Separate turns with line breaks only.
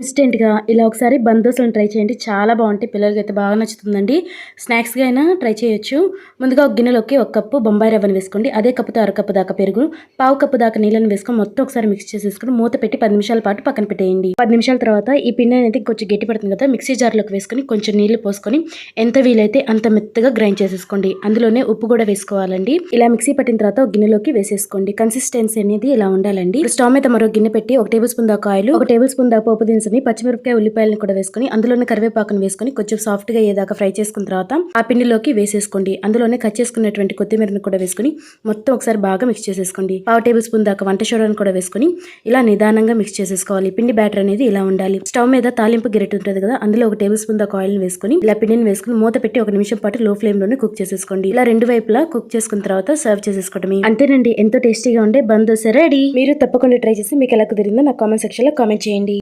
ఇన్స్టెంట్గా ఇలా ఒకసారి బందోసులను ట్రై చేయండి. చాలా బాగుంటాయి. పిల్లలకి అయితే బాగా నచ్చుతుందండి. స్నాక్స్గా అయినా ట్రై చేయొచ్చు. ముందుగా ఒక గిన్నెలోకి ఒక కప్పు బొంబాయి రవ్వను వేసుకోండి. అదే కప్పుతో అరకప్పు దాకా పెరుగు పావు కప్పు దాకా నీళ్ళని వేసుకొని మొత్తం ఒకసారి మిక్స్ చేసేసుకొని మూత పెట్టి పది నిమిషాల పాటు పక్కన పెట్టేయండి. పది నిమిషాల తర్వాత ఈ పిండి అనేది కొంచెం గట్టి పడుతుంది కదా మిక్సీ జార్లోకి వేసుకొని కొంచెం నీళ్ళు పోసుకొని ఎంత వీలైతే అంత మెత్తగా గ్రైండ్ చేసేసుకోండి. అందులోనే ఉప్పు కూడా వేసుకోవాలండి. ఇలా మిక్సీ పట్టిన తర్వాత ఒక గిన్నెలోకి వేసేసుకోండి. కన్సిస్టెన్సీ అనేది ఇలా ఉండాలండి. స్టవ్ మీద మరో గిన్నె పెట్టి ఒక టేబుల్ స్పూన్ దాకా ఆయిల్ ఒక టేబుల్ స్పూన్ దాకా పోపు దినుసుని పచ్చిమిరపకాయ ఉల్లిపాయలను కూడా వేసుకొని అందులోనే కరివేపాకును వేసుకొని కొంచెం సాఫ్ట్గా అయ్యేదాకా ఫ్రై చేసుకున్న తర్వాత ఆ పిండిలోకి వేసేసుకోండి. అందులోనే కట్ చేసుకున్నటువంటి కొత్తిమీరను కూడా వేసుకొని మొత్తం ఒకసారి బాగా మిక్స్ చేసేసుకోండి. పావు టేబుల్ స్పూన్ దాకా వంట సోడాను కూడా వేసుకొని ఇలా నిదానంగా మిక్స్ చేసేసుకోవాలి. పిండి బ్యాటర్ అనేది ఇలా ఉండాలి. స్టవ్ మీద తాలింపు గిరెట్ ఉంటుంది కదా అందులో ఒక టేబుల్ స్పూన్ దాకా ఆయిల్ వేసుకొని ఇలా పిండిని వేసుకొని మూత పెట్టి ఒక నిమిషం పాటు లో ఫ్లేమ్లోనే కుక్ చేసేసుకోండి. ఇలా రెండు వైపులా కుక్ చేసుకున్న తర్వాత సర్వ్ చేసేసుకోవడమే. అంతేనండి ఎంతో టేస్టీగా ఉండే బందోస రెడీ. మీరు తప్పకుండా ట్రై చేసి మీకు ఎలా కుదిరిందో నాకు కామెంట్ సెక్షన్లో కామెంట్ చేయండి.